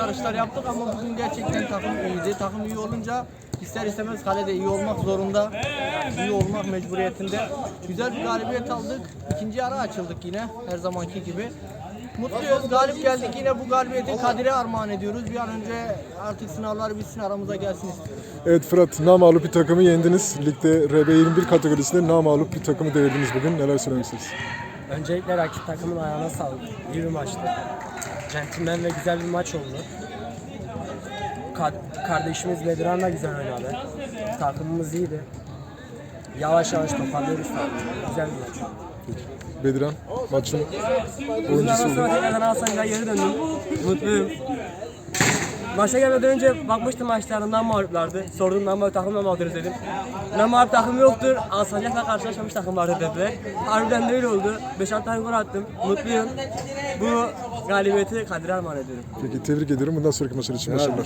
kurtarışlar yaptık ama bugün gerçekten takım iyiydi. Takım iyi olunca ister istemez kalede iyi olmak zorunda. iyi olmak mecburiyetinde. Güzel bir galibiyet aldık. İkinci yarı açıldık yine her zamanki gibi. Mutluyuz. Galip geldik. Yine bu galibiyeti Kadir'e armağan ediyoruz. Bir an önce artık sınavlar bitsin aramıza gelsin istiyoruz. Evet Fırat, namağlup bir takımı yendiniz. Ligde RB21 kategorisinde namağlup bir takımı devirdiniz bugün. Neler söylemişsiniz? Öncelikle rakip takımın ayağına sağlık. İyi bir maçtı. Centilmen ve güzel bir maç oldu. Ka- kardeşimiz Bedran da güzel oynadı. Takımımız iyiydi. Yavaş yavaş toparlıyoruz takımı. Güzel bir maç. Bediran, maçın oyuncusu oldu. sonra tekrardan geri döndüm. Mutluyum. Maça gelmeden önce bakmıştım maçlarından mağluplardı. Sordum bu takımla mağduruz dedim. Ne mağlup takım yoktur. Alsancak'la karşılaşmamış takım vardı dediler. Harbiden de öyle oldu. 5-6 tane gol attım. Mutluyum. Bu galibiyeti Kadir'e armağan ediyorum. Peki tebrik ediyorum. Bundan sonraki maçlar için başarılar.